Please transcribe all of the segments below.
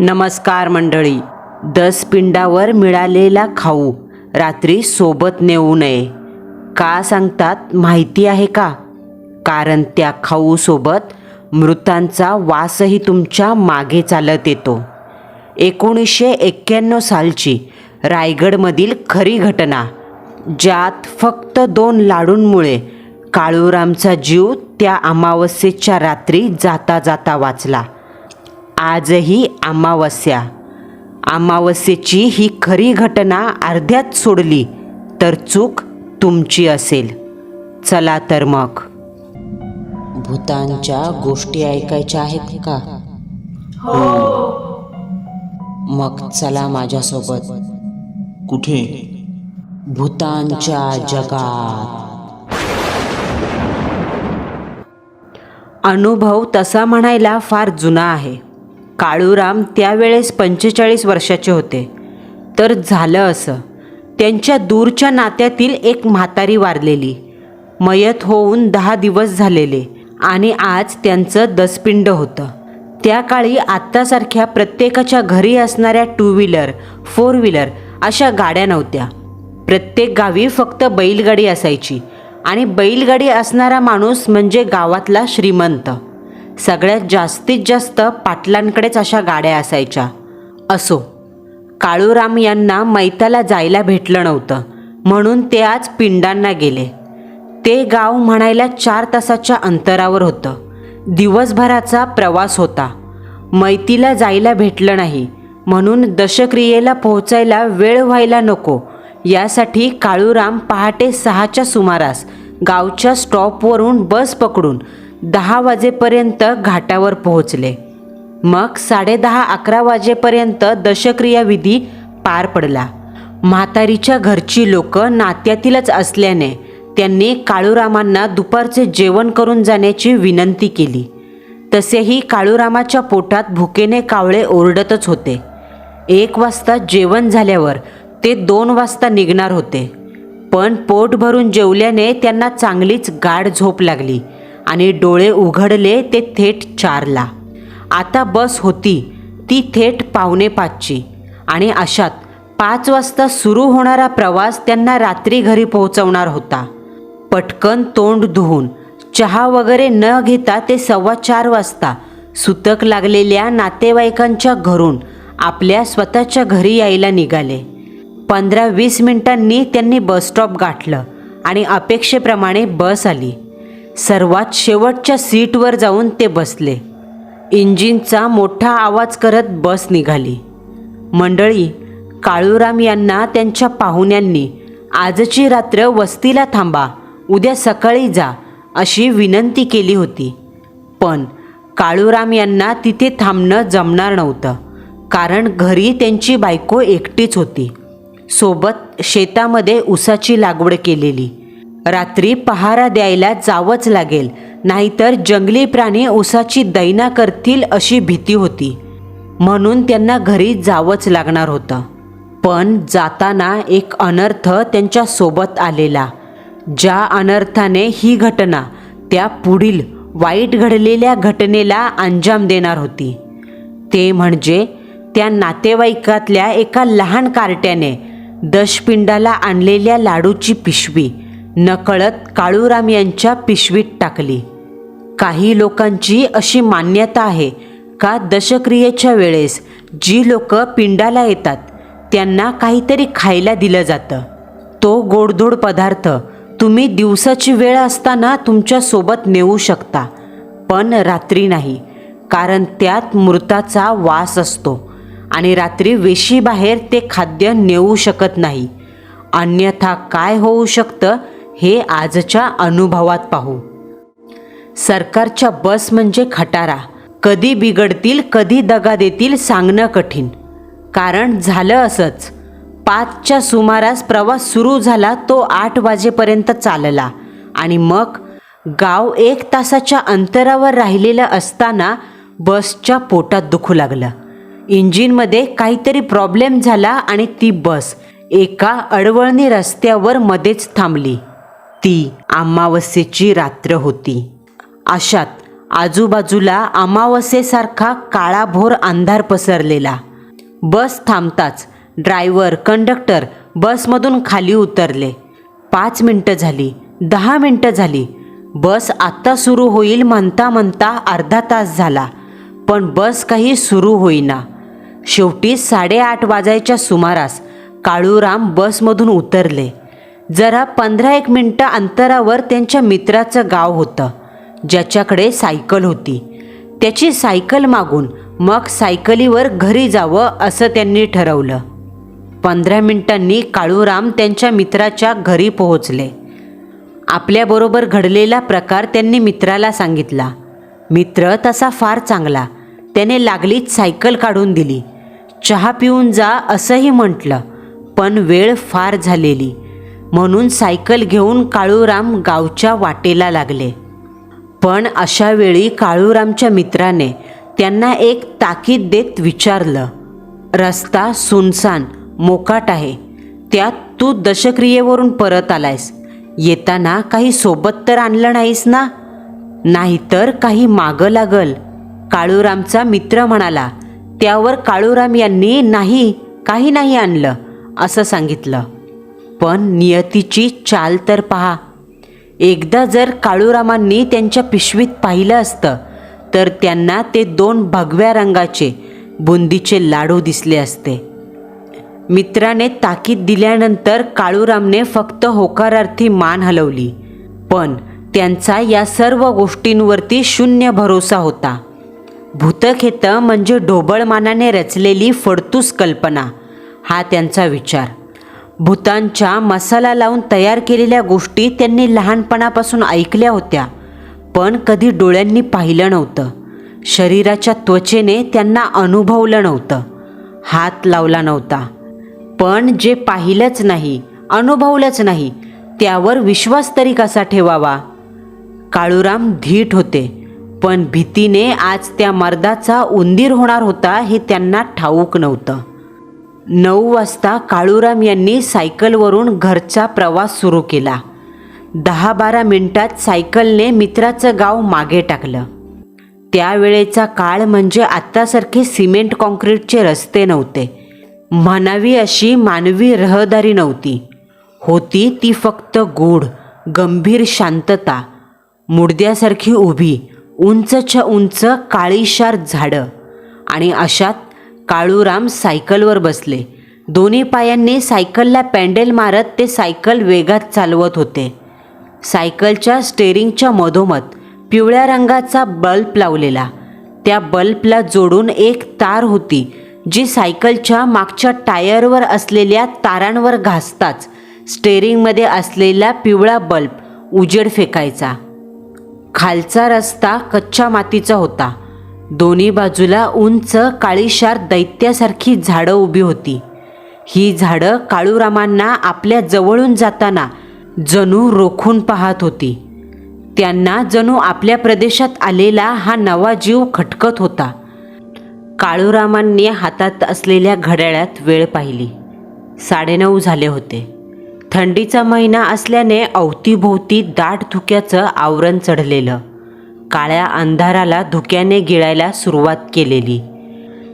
नमस्कार मंडळी दस पिंडावर मिळालेला खाऊ रात्री सोबत नेऊ नये. का सांगतात माहिती आहे का? कारण त्या खाऊसोबत मृतांचा वासही तुमच्या मागे चालत येतो. एकोणीसशे एक्क्याण्णव सालची रायगडमधील खरी घटना ज्यात फक्त दोन लाडूंमुळे काळूरामचा जीव त्या अमावस्येच्या रात्री जाता जाता वाचला. आजही अमावस्या. अमावस्येची ही खरी घटना अर्ध्यात सोडली तर चूक तुमची असेल. चला तर मग. भूतांच्या गोष्टी ऐकायच्या आहेत का? मग चला माझ्यासोबत. कुठे? भूतांच्या जगात. अनुभव तसा म्हणायला फार जुना आहे. काळूराम त्यावेळेस पंचेचाळीस वर्षाचे होते. तर झालं असं. त्यांच्या दूरच्या नात्यातील एक म्हातारी वारलेली. मयत होऊन दहा दिवस झालेले आणि आज त्यांचं दसपिंड होतं. त्या काळी आत्तासारख्या प्रत्येकाच्या घरी असणाऱ्या टू व्हीलर फोर व्हीलर अशा गाड्या नव्हत्या. प्रत्येक गावी फक्त बैलगाडी असायची. आणि बैलगाडी असणारा माणूस म्हणजे गावातला श्रीमंत. सगळ्यात जास्तीत जास्त पाटलांकडेच अशा गाड्या असायच्या. असो काळूराम यांना मैताला जायला भेटलं नव्हतं म्हणून ते आज पिंडांना गेले. ते गाव म्हणायला चार तासाच्या अंतरावर होतं. दिवसभराचा प्रवास होता. मैतीला जायला भेटलं नाही म्हणून दशक्रियेला पोहोचायला वेळ व्हायला नको यासाठी काळूराम पहाटे सहाच्या सुमारास गावच्या स्टॉपवरून बस पकडून दहा वाजेपर्यंत घाटावर पोहोचले. मग साडेदहा अकरा वाजेपर्यंत दशक्रिया विधी पार पडला. म्हातारीच्या घरची लोक नात्यातीलच असल्याने त्यांनी काळूरामांना दुपारचे जेवण करून जाण्याची विनंती केली. तसेही काळूरामाच्या पोटात भुकेने कावळे ओरडतच होते. एक वाजता जेवण झाल्यावर ते दोन वाजता निघणार होते. पण पोट भरून जेवल्याने त्यांना चांगलीच गाढ झोप लागली. आणि डोळे उघडले ते थेट चारला. आता बस होती ती थेट पावणे पाचची. आणि अशात पाच वाजता सुरू होणारा प्रवास त्यांना रात्री घरी पोहोचवणार होता. पटकन तोंड धुवून चहा वगैरे न घेता ते सव्वा चार वाजता सुतक लागलेल्या नातेवाईकांच्या घरून आपल्या स्वतःच्या घरी यायला निघाले. पंधरा वीस मिनिटांनी त्यांनी बसस्टॉप गाठलं आणि अपेक्षेप्रमाणे बस आली. सर्वात शेवटच्या सीटवर जाऊन ते बसले. इंजिनचा मोठा आवाज करत बस निघाली. मंडळी काळूराम यांना त्यांच्या पाहुण्यांनी आजची रात्र वस्तीला थांबा उद्या सकाळी जा अशी विनंती केली होती. पण काळूराम यांना तिथे थांबणं जमणार नव्हतं कारण घरी त्यांची बायको एकटीच होती. सोबत शेतामध्ये ऊसाची लागवड केलेली. रात्री पहारा द्यायला जावंच लागेल. नाहीतर जंगली प्राणी ऊसाची दैना करतील अशी भीती होती. म्हणून त्यांना घरी जावंच लागणार होतं. पण जाताना एक अनर्थ त्यांच्यासोबत आलेला. ज्या अनर्थाने ही घटना त्या पुढील वाईट घडलेल्या घटनेला अंजाम देणार होती. ते म्हणजे त्या नातेवाईकातल्या एका लहान कार्ट्याने दशपिंडाला आणलेल्या लाडूची पिशवी. नकळत काळूराम यांच्या पिशवीत टाकली. काही लोकांची अशी मान्यता आहे का दशक्रियेच्या वेळेस जी लोक पिंडाला येतात त्यांना काहीतरी खायला दिलं जातं. तो गोडधोड पदार्थ तुम्ही दिवसाची वेळ असताना तुमच्यासोबत नेऊ शकता पण रात्री नाही कारण त्यात मृताचा वास असतो आणि रात्री वेशीबाहेर ते खाद्य नेऊ शकत नाही. अन्यथा काय होऊ शकतं हे आजच्या अनुभवात पाहू. सरकारच्या बस म्हणजे खटारा. कधी बिघडतील कधी दगा देतील सांगणं कठीण. कारण झालं असंच. पाचच्या सुमारास प्रवास सुरू झाला तो आठ वाजेपर्यंत चालला. आणि मग गाव एक तासाच्या अंतरावर राहिलेलं असताना बसच्या पोटात दुखू लागलं. इंजिनमध्ये काहीतरी प्रॉब्लेम झाला आणि ती बस एका अडवळणी रस्त्यावर मध्येच थांबली. ती अमावस्येची रात्र होती. अशात आजूबाजूला अमावस्येसारखा काळाभोर अंधार पसरलेला. बस थांबताच ड्रायव्हर कंडक्टर बसमधून खाली उतरले. पाच मिनटं झाली दहा मिनटं झाली. बस आत्ता सुरू होईल म्हणता म्हणता अर्धा तास झाला पण बस काही सुरू होईना. शेवटी साडेआठ वाजायच्या सुमारास काळूराम बसमधून उतरले. जरा पंधरा एक मिनटं अंतरावर त्यांच्या मित्राचं गाव होतं. ज्याच्याकडे सायकल होती. त्याची सायकल मागून मग सायकलीवर घरी जावं असं त्यांनी ठरवलं. पंधरा मिनिटांनी काळूराम त्यांच्या मित्राच्या घरी पोहोचले. आपल्याबरोबर घडलेला प्रकार त्यांनी मित्राला सांगितला. मित्र तसा फार चांगला. त्याने लागलीच सायकल काढून दिली. चहा पिऊन जा असंही म्हटलं पण वेळ फार झालेली. म्हणून सायकल घेऊन काळूराम गावच्या वाटेला लागले. पण अशा वेळी काळूरामच्या मित्राने त्यांना एक ताकीद देत विचारलं रस्ता सुनसान मोकाट आहे. त्यात तू दशक्रियेवरून परत आलायस. येताना काही सोबत तर आणलं नाहीस ना? नाहीतर काही मागं लागल. काळूरामचा मित्र म्हणाला त्यावर काळूराम यांनी नाही काही नाही आणलं असं सांगितलं. पण नियतीची चाल तर पहा. एकदा जर काळूरामांनी त्यांच्या पिशवीत पाहिलं असतं तर त्यांना ते दोन भगव्या रंगाचे बुंदीचे लाडू दिसले असते. मित्राने ताकीद दिल्यानंतर काळूरामने फक्त होकारार्थी मान हलवली. पण त्यांचा या सर्व गोष्टींवरती शून्य भरोसा होता. भूतखेतं म्हणजे ढोबळमानाने रचलेली फडतूस कल्पना हा त्यांचा विचार. भूतांच्या मसाला लावून तयार केलेल्या गोष्टी त्यांनी लहानपणापासून ऐकल्या होत्या पण कधी डोळ्यांनी पाहिलं नव्हतं. शरीराच्या त्वचेने त्यांना अनुभवलं नव्हतं हात लावला नव्हता. पण जे पाहिलंच नाही अनुभवलंच नाही त्यावर विश्वास तरी कसा ठेवावा? काळूराम धीट होते पण भीतीने आज त्या मर्दाचा उंदीर होणार होता हे त्यांना ठाऊक नव्हतं. नऊ वाजता काळूराम यांनी सायकलवरून घरचा प्रवास सुरू केला. दहा बारा मिनिटात सायकलने मित्राचं गाव मागे टाकलं. त्यावेळेचा काळ म्हणजे आत्तासारखे सिमेंट कॉन्क्रीटचे रस्ते नव्हते. म्हणावी अशी मानवी रहदारी नव्हती. होती ती फक्त गूढ गंभीर शांतता. मुडद्यासारखी उभी उंचच्या उंच काळीशार झाडं. आणि अशात काळूराम सायकलवर बसले. दोन्ही पायांनी सायकलला पॅन्डेल मारत ते सायकल वेगात चालवत होते. सायकलच्या स्टेअरिंगच्या मधोमध पिवळ्या रंगाचा बल्ब लावलेला. त्या बल्बला जोडून एक तार होती जी सायकलच्या मागच्या टायरवर असलेल्या तारांवर घासताच स्टेअरिंगमध्ये असलेला पिवळा बल्ब उजेड फेकायचा. खालचा रस्ता कच्च्या मातीचा होता. दोन्ही बाजूला उंच काळीशार दैत्यासारखी झाडं उभी होती. ही झाडं काळूरामांना आपल्या जवळून जाताना जणू रोखून पाहत होती. त्यांना जणू आपल्या प्रदेशात आलेला हा नवा जीव खटकत होता. काळूरामांनी हातात असलेल्या घड्याळ्यात वेळ पाहिली. साडेनऊ झाले होते. थंडीचा महिना असल्याने अवतीभोवती दाट धुक्याचं आवरण चढलेलं. काळ्या अंधाराला धुक्याने गिळायला सुरुवात केलेली.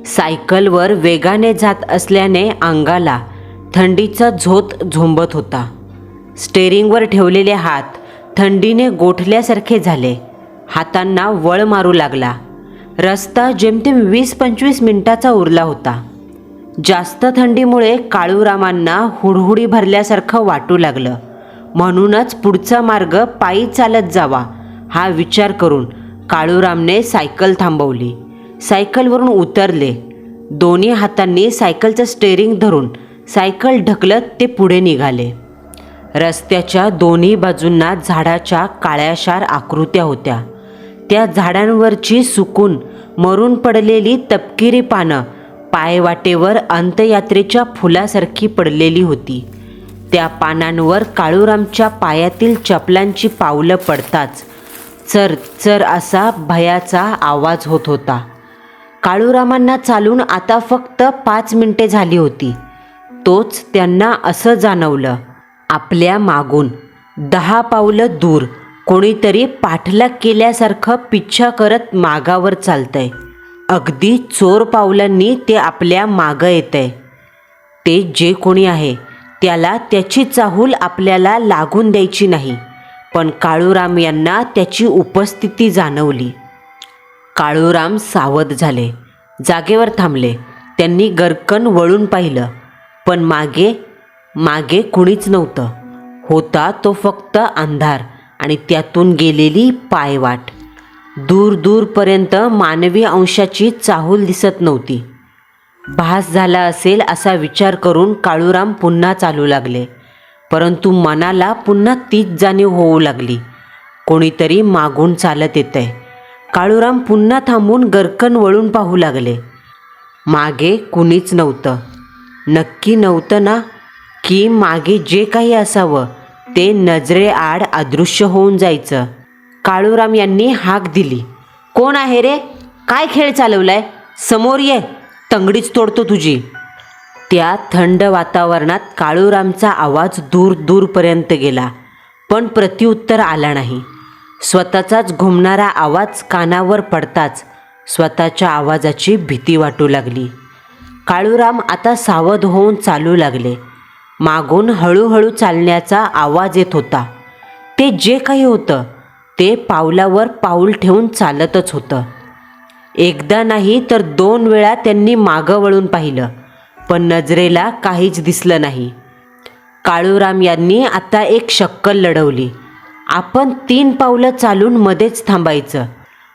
सायकलवर वेगाने जात असल्याने अंगाला थंडीचा झोत झोंबत होता. स्टेअरिंगवर ठेवलेले हात थंडीने गोठल्यासारखे झाले. हातांना वळ मारू लागला. रस्ता जेमतेम वीस पंचवीस मिनिटाचा उरला होता. जास्त थंडीमुळे काळूरामांना हुडहुडी भरल्यासारखं वाटू लागलं. म्हणूनच पुढचा मार्ग पायी चालत जावा हा विचार करून काळूरामने सायकल थांबवली. सायकलवरून उतरले. दोन्ही हातांनी सायकलचं स्टेअरिंग धरून सायकल ढकलत ते पुढे निघाले. रस्त्याच्या दोन्ही बाजूंना झाडाच्या काळ्याशार आकृत्या होत्या. त्या झाडांवरची सुकून मरून पडलेली तपकिरी पानं पायवाटेवर अंतयात्रेच्या फुलासारखी पडलेली होती. त्या पानांवर काळूरामच्या पायातील चपलांची पावलं पडताच चर चर असा भयाचा आवाज होत होता. काळूरामांना चालून आता फक्त पाच मिनिटे झाली होती. तोच त्यांना असं जाणवलं आपल्या मागून. दहा पावलं दूर कोणीतरी पाठलाग केल्यासारखं पिच्छा करत मागावर चालतंय. अगदी चोर पावलांनी ते आपल्या मागं येतंय. ते जे कोणी आहे त्याला त्याची चाहूल आपल्याला लागून द्यायची नाही. पण काळूराम यांना त्याची उपस्थिती जाणवली. काळूराम सावध झाले. जागेवर थांबले. त्यांनी गरकन वळून पाहिलं. पण मागे मागे कुणीच नव्हतं. होता तो फक्त अंधार आणि त्यातून गेलेली पायवाट. दूर दूरपर्यंत मानवी अंशाची चाहूल दिसत नव्हती. भास झाला असेल असा विचार करून काळूराम पुन्हा चालू लागले. परंतु मनाला पुन्हा तीच जाणीव होऊ लागली. कोणीतरी मागून चालत येतंय. काळूराम पुन्हा थांबून गरकन वळून पाहू लागले. मागे कुणीच नव्हतं. नक्की नव्हतं ना? की मागे जे काही असावं ते नजरेआड अदृश्य होऊन जायचं. काळूराम यांनी हाक दिली. कोण आहे रे? काय खेळ चालवलाय? समोर ये. तंगडीच तोडतो तुझी. त्या थंड वातावरणात काळूरामचा आवाज दूर दूरपर्यंत गेला पण प्रत्युत्तर आला नाही. स्वतःचाच घुमणारा आवाज कानावर पडताच स्वतःच्या आवाजाची भीती वाटू लागली. काळूराम आता सावध होऊन चालू लागले. मागून हळूहळू चालण्याचा आवाज येत होता. ते जे काही होतं ते पावलावर पाऊल ठेवून चालतच होतं. एकदा नाही तर दोन वेळा त्यांनी मागं वळून पाहिलं. पण नजरेला काहीच दिसलं नाही. काळूराम यांनी आता एक शक्कल लढवली. आपण तीन पावलं चालून मध्येच थांबायचं.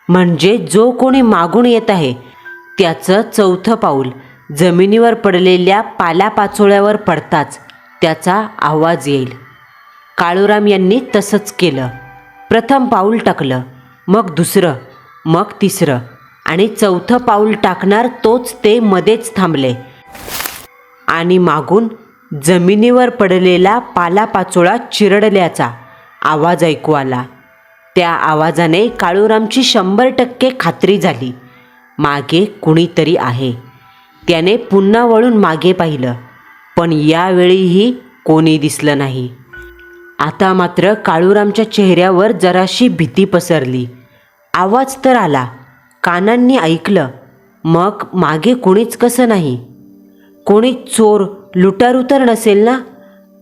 म्हणजे जो कोणी मागून येत आहे त्याचं चौथं पाऊल जमिनीवर पडलेल्या पाल्यापाचोळ्यावर पडताच त्याचा आवाज येईल. काळूराम यांनी तसंच केलं. प्रथम पाऊल टाकलं मग दुसरं मग तिसरं आणि चौथं पाऊल टाकणार तोच ते मध्येच थांबले. आणि मागून जमिनीवर पडलेला पालापाचोळा चिरडल्याचा आवाज ऐकू आला. त्या आवाजाने काळूरामची शंभर टक्के खात्री झाली. मागे कुणीतरी आहे. त्याने पुन्हा वळून मागे पाहिलं पण यावेळीही कोणी दिसलं नाही. आता मात्र काळूरामच्या चेहऱ्यावर जराशी भीती पसरली. आवाज तर आला. कानांनी ऐकलं. मग मागे कुणीच कसं नाही? कोणी चोर लुटारू तर नसेल ना?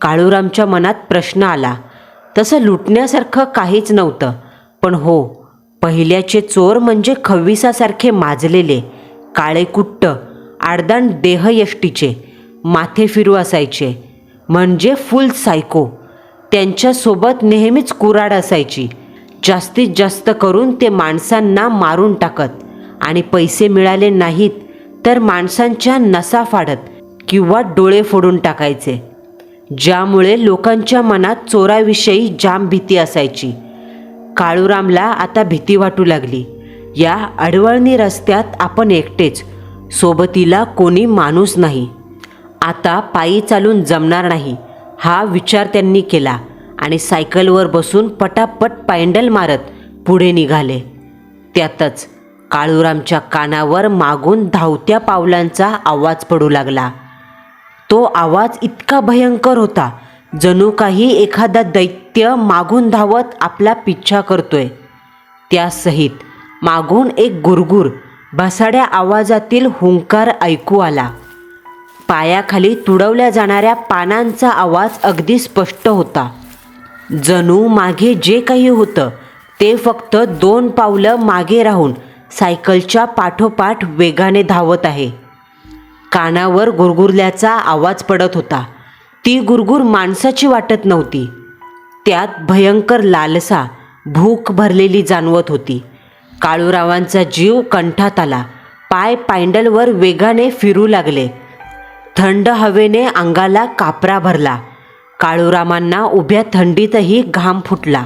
काळूरामच्या मनात प्रश्न आला. तसं लुटण्यासारखं काहीच नव्हतं. पण हो पहिल्याचे चोर म्हणजे खव्विसासारखे माजलेले काळेकुट्ट आडदांड देहयष्टीचे माथे फिरू असायचे. म्हणजे फुल सायको. त्यांच्यासोबत नेहमीच कुराड असायची. जास्तीत जास्त करून ते माणसांना मारून टाकत. आणि पैसे मिळाले नाहीत तर माणसांच्या नसा फाडत. किंवा डोळे फोडून टाकायचे ज्यामुळे लोकांच्या मनात चोराविषयी जाम भीती असायची. काळूरामला आता भीती वाटू लागली. या अडवळणी रस्त्यात आपण एकटेच सोबतीला कोणी माणूस नाही. आता पायी चालून जमणार नाही हा विचार त्यांनी केला आणि सायकलवर बसून पटापट पायंडल मारत पुढे निघाले. त्यातच काळूरामच्या कानावर मागून धावत्या पावलांचा आवाज पडू लागला. तो आवाज इतका भयंकर होता जणू काही एखादा दैत्य मागून धावत आपला पिच्छा करतोय. त्यासहित मागून एक गुरगुर भसाड्या आवाजातील हुंकार ऐकू आला. पायाखाली तुडवल्या जाणाऱ्या पानांचा आवाज अगदी स्पष्ट होता. जणू मागे जे काही होतं ते फक्त दोन पावलं मागे राहून सायकलच्या पाठोपाठ वेगाने धावत आहे. कानावर गुरगुरल्याचा आवाज पडत होता. ती गुरगुर माणसाची वाटत नव्हती. त्यात भयंकर लालसा भूक भरलेली जाणवत होती. काळूरावांचा जीव कंठात आला. पाय पायंडलवर वेगाने फिरू लागले. थंड हवेने अंगाला कापरा भरला. काळूरामांना उभ्या थंडीतही घाम फुटला.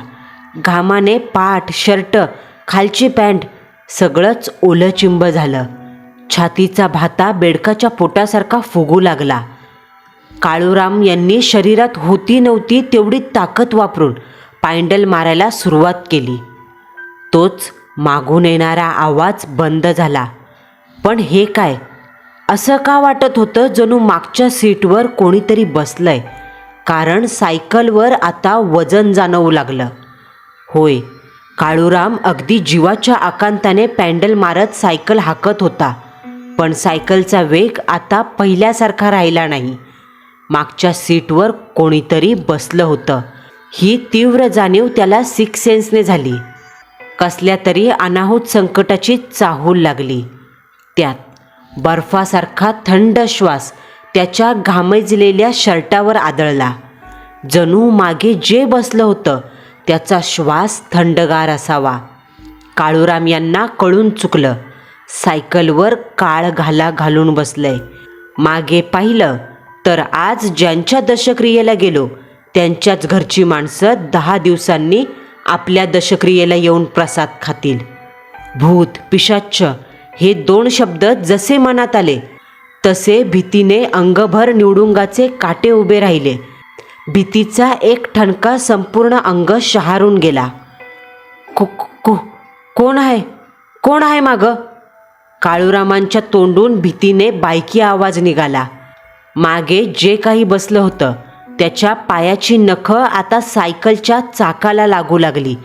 घामाने पाठ शर्ट खालची पॅन्ट सगळंच ओलं चिंब झालं. छातीचा भाता बेडकाच्या पोटासारखा फुगू लागला. काळूराम यांनी शरीरात होती नव्हती तेवढी ताकद वापरून पायंडल मारायला सुरुवात केली. तोच मागून येणारा आवाज बंद झाला. पण हे काय? असं का वाटत होतं जणू मागच्या सीटवर कोणीतरी बसलंय? कारण सायकलवर आता वजन जाणवू लागलं. होय काळूराम अगदी जीवाच्या आकांताने पॅन्डल मारत सायकल हाकत होता. पण सायकलचा वेग आता पहिल्यासारखा राहिला नाही. मागच्या सीटवर कोणीतरी बसलं होतं. ही तीव्र जाणीव त्याला सिक्स सेन्सने झाली. कसल्या तरी अनाहूत संकटाची चाहूल लागली. त्यात बर्फासारखा थंड श्वास त्याच्या घामजलेल्या शर्टावर आदळला. जणू मागे जे बसलं होतं त्याचा श्वास थंडगार असावा. काळूराम यांना कळून चुकलं. सायकलवर काळ घाला घालून बसलंय. मागे पाहिलं तर आज ज्यांच्या दशक्रियेला गेलो त्यांच्याच घरची माणसं दहा दिवसांनी आपल्या दशक्रियेला येऊन प्रसाद खातील. भूत पिशाच्च हे दोन शब्द जसे मनात आले तसे भीतीने अंगभर निवडुंगाचे काटे उभे राहिले. भीतीचा एक ठणका संपूर्ण अंग शहारून गेला. को को कोण आहे? कोण आहे मागं? काळूरामांच्या तोंडून भीतीने बायकी आवाज निघाला. मागे जे काही बसलं होतं त्याच्या पायाची नखं आता सायकलच्या चाकाला लागू लागली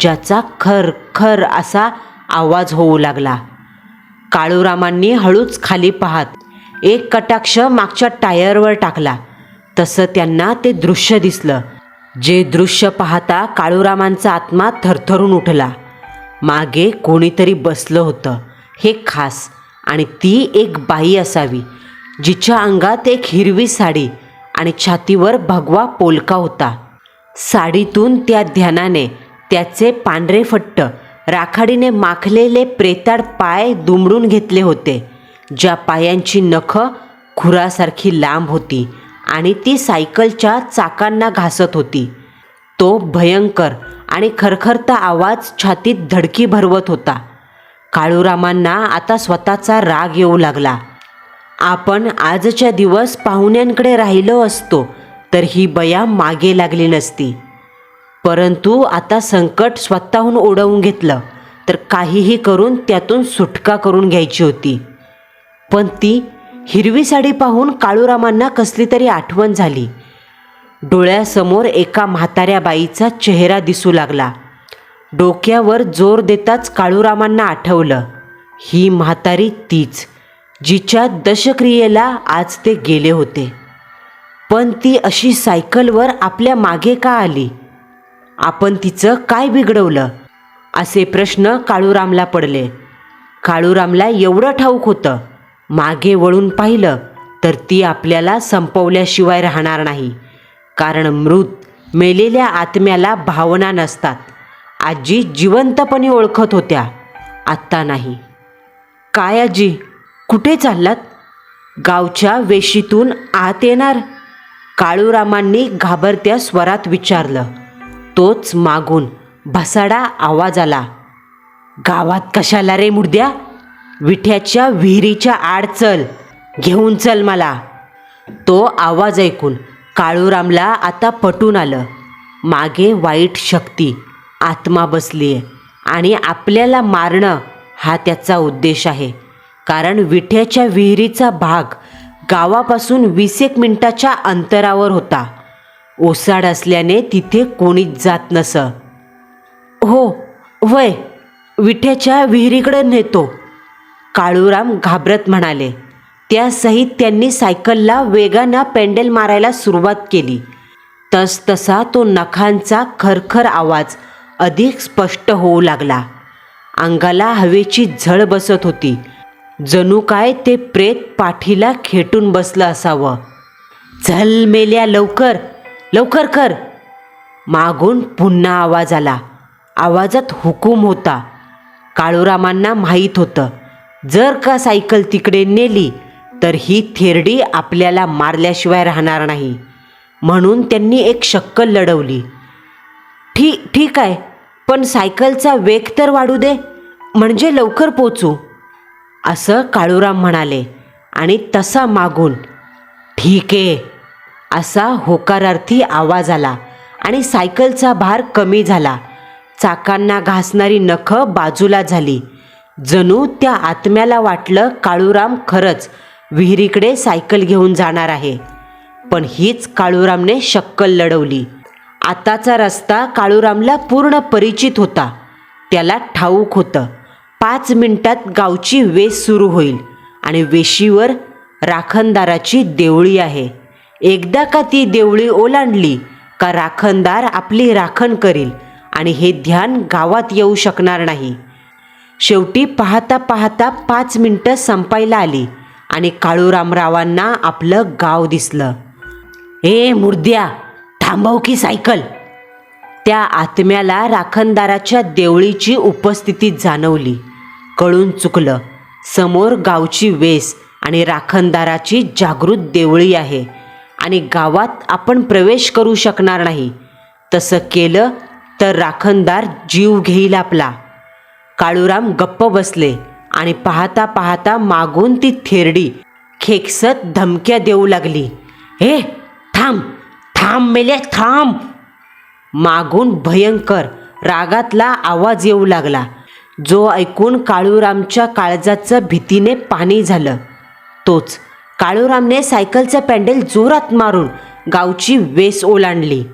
ज्याचा खर खर असा आवाज होऊ लागला. काळूरामांनी हळूच खाली पाहत एक कटाक्ष मागच्या टायरवर टाकला. तसं त्यांना ते दृश्य दिसलं. जे दृश्य पाहता काळूरामांचा आत्मा थरथरून उठला. मागे कोणीतरी बसलं होतं. हे खास आणि ती एक बाई असावी जिच्या अंगात एक हिरवी साडी आणि छातीवर भगवा पोलका होता. साडीतून त्या ध्यानाने त्याचे पांढरे फट्ट राखाडीने माखलेले प्रेताड पाय दुमडून घेतले होते ज्या पायांची नखं खुरासारखी लांब होती आणि ती सायकलच्या चाकांना घासत होती. तो भयंकर आणि खरखरता आवाज छातीत धडकी भरवत होता. काळूरामांना आता स्वतःचा राग येऊ लागला. आपण आजच्या दिवस पाहुण्यांकडे राहिलो असतो तर ही बया मागे लागली नसती. परंतु आता संकट स्वतःहून ओढवून घेतलं तर काहीही करून त्यातून सुटका करून घ्यायची होती. पण ती हिरवी साडी पाहून काळूरामांना कसली तरी आठवण झाली. डोळ्यासमोर एका म्हाताऱ्या बाईचा चेहरा दिसू लागला. डोक्यावर जोर देताच काळूरामांना आठवलं. ही म्हातारी तीच जिच्या दशक्रियेला आज ते गेले होते. पण ती अशी सायकलवर आपल्या मागे का आली? आपण तिचं काय बिघडवलं? असे प्रश्न काळूरामला पडले. काळूरामला एवढं ठाऊक होतं. मागे वळून पाहिलं तर ती आपल्याला संपवल्याशिवाय राहणार नाही. कारण मृत मेलेल्या आत्म्याला भावना नसतात. आजी जिवंतपणे ओळखत होत्या. आत्ता नाही. काय आजी? कुठे चाललात? गावच्या वेशीतून आत येणार? काळूरामांनी घाबरत्या स्वरात विचारलं. तोच मागून भसाडा आवाज आला. गावात कशाला रे मुर्द्या? विठ्याच्या विहिरीच्या आड चल. घेऊन चल मला. तो आवाज ऐकून काळूरामला आता पटून आलं. मागे वाईट शक्ती. आत्मा बसली आहे. आणि आपल्याला मारणं हा त्याचा उद्देश आहे. कारण विठ्याच्या विहिरीचा भाग गावापासून वीस एक मिनटाच्या अंतरावर होता. ओसाड असल्याने तिथे कोणीच जात नसं. हो वय विठ्याच्या विहिरीकडे नेतो. काळूराम घाबरत म्हणाले. त्यासहित त्यांनी सायकलला वेगानं पेंडेल मारायला सुरुवात केली. तस तसा तो नखांचा खरखर आवाज अधिक स्पष्ट होऊ लागला. अंगाला हवेची झळ बसत होती. जणू काय ते प्रेत पाठीला खेटून बसलं असावं. झल मेल्या लवकर लवकर कर. मागून पुन्हा आवाज आला. आवाजात हुकूम होता. काळूरामांना माहीत होतं. जर का सायकल तिकडे नेली तर ही थेरडी आपल्याला मारल्याशिवाय राहणार नाही. म्हणून त्यांनी एक शक्कल लढवली. ठीक ठीक आहे. पण सायकलचा वेग तर वाढू दे म्हणजे लवकर पोचू असं काळूराम म्हणाले. आणि तसा मागून ठीक आहे असा होकारार्थी आवाज आला आणि सायकलचा भार कमी झाला. चाकांना घासणारी नखं बाजूला झाली. जणू त्या आत्म्याला वाटलं काळूराम खरंच विहिरीकडे सायकल घेऊन जाणार आहे. पण हीच काळूरामने शक्कल लढवली. आताचा रस्ता काळूरामला पूर्ण परिचित होता. त्याला ठाऊक होतं. पाच मिनिटात गावची वेस सुरू होईल आणि वेशीवर राखणदाराची देवळी आहे. एकदा का ती देवळी ओलांडली का राखणदार आपली राखण करील आणि हे ध्यान गावात येऊ शकणार नाही. शेवटी पाहता पाहता पाच मिनटं संपायला आली आणि काळूरामरावांना आपलं गाव दिसलं. ए मुर्द्या! थांबव की सायकल. त्या आत्म्याला राखणदाराच्या देवळीची उपस्थिती जाणवली. कळून चुकलं समोर गावची वेस आणि राखणदाराची जागृत देवळी आहे आणि गावात आपण प्रवेश करू शकणार नाही. तसं केलं तर राखणदार जीव घेईल आपला. काळूराम गप्प बसले आणि पाहता पाहता मागून ती थेरडी खेकसत धमक्या देऊ लागली. हे थांब थांब मेले थांब. मागून भयंकर रागातला आवाज येऊ लागला. जो ऐकून काळूरामच्या काळजाचं भीतीने पाणी झालं. तोच काळूरामने सायकलचं पॅन्डल जोरात मारून गावची वेस ओलांडली.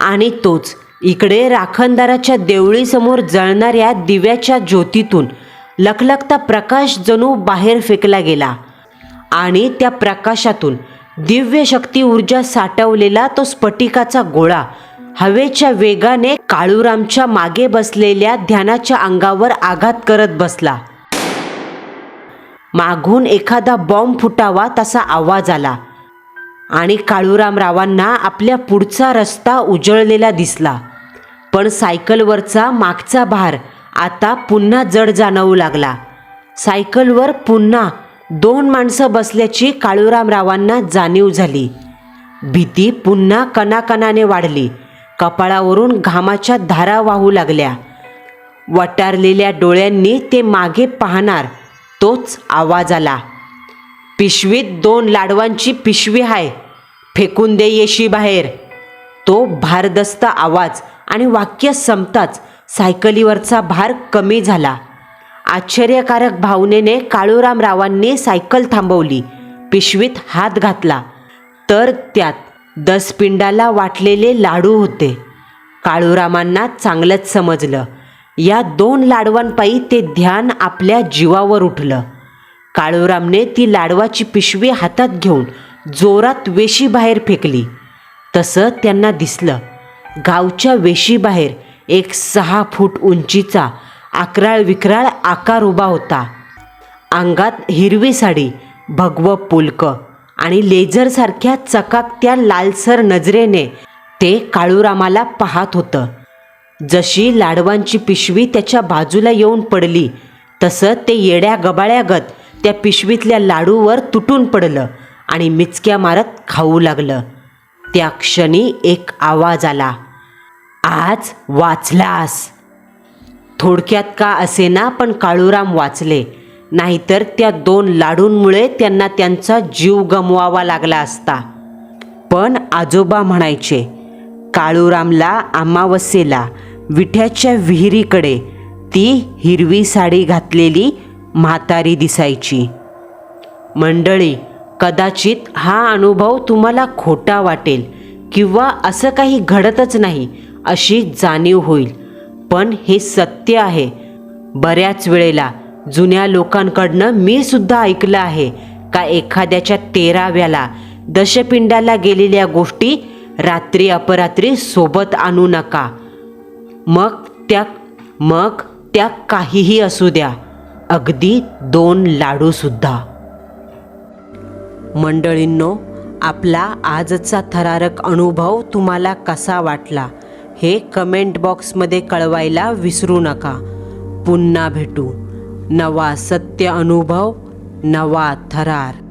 आणि तोच इकडे राखणदाराच्या देवळीसमोर जळणाऱ्या दिव्याच्या ज्योतीतून लखलखता प्रकाश जणू बाहेर फेकला गेला. आणि त्या प्रकाशातून दिव्य शक्ती ऊर्जा साठवलेला तो स्फटिकाचा गोळा. हवेच्या वेगाने काळूरामच्या मागे बसलेल्या ध्यानाच्या अंगावर आघात करत बसला. मागून एखादा बॉम्ब फुटावा तसा आवाज आला. आणि काळूरामरावांना आपल्या पुढचा रस्ता उजळलेला दिसला. पण सायकलवरचा मागचा भार आता पुन्हा जड जाणवू लागला. सायकलवर पुन्हा दोन माणसं बसल्याची काळूरामरावांना जाणीव झाली. भीती पुन्हा कणाकणाने वाढली. कपाळावरून घामाच्या धारा वाहू लागल्या. वटारलेल्या डोळ्यांनी ते मागे पाहणार तोच आवाज आला. पिशवीत दोन लाडवांची पिशवी आहे फेकून दे येशी बाहेर. तो भारदस्त आवाज आणि वाक्य संपताच सायकलीवरचा भार कमी झाला. आश्चर्यकारक भावनेने काळूरामरावांनी सायकल थांबवली. पिशवीत हात घातला. तर त्यात दसपिंडाला वाटलेले लाडू होते. काळूरामांना चांगलंच समजलं. या दोन लाडवांपायी ते ध्यान आपल्या जीवावर उठलं. काळूरामने ती लाडवाची पिशवी हातात घेऊन जोरात वेशीबाहेर फेकली. तसं त्यांना दिसलं. गावच्या वेशीबाहेर एक सहा फूट उंचीचा आक्राळ विकराळ आकार उभा होता. अंगात हिरवी साडी भगवं पुलकं आणि लेझरसारख्या चकाकत्या लालसर नजरेने ते काळूरामाला पाहत होतं. जशी लाडवांची पिशवी त्याच्या बाजूला येऊन पडली तसं ते येड्या गबाळ्यागत त्या पिशवीतल्या लाडूवर तुटून पडलं आणि मिचक्या मारत खाऊ लागलं. त्या क्षणी एक आवाज आला आज वाचलास. थोडक्यात का असेना पण काळूराम वाचले? नाहीतर त्या दोन लाडूंमुळे त्यांना त्यांचा जीव गमवावा लागला असता. पण आजोबा म्हणायचे काळूरामला अमावस्येला विठ्याच्या विहिरीकडे ती हिरवी साडी घातलेली म्हातारी दिसायची. मंडळी कदाचित हा अनुभव तुम्हाला खोटा वाटेल किंवा असं काही घडतच नाही अशी जाणीव होईल. पण हे सत्य आहे. बऱ्याच वेळेला जुन्या लोकांकडनं मी सुद्धा ऐकलं आहे का एखाद्याच्या तेराव्याला दशपिंडाला गेलेल्या गोष्टी रात्री अपरात्री सोबत आणू नका. मग त्या मग त्या काहीही असू द्या. अगदी दोन लाडूसुद्धा मंडळींनो आपला आजचा थरारक अनुभव तुम्हाला कसा वाटला? हे कमेंट बॉक्समध्ये कळवायला विसरू नका. पुन्हा भेटू. नवा सत्य अनुभव नवा थरार.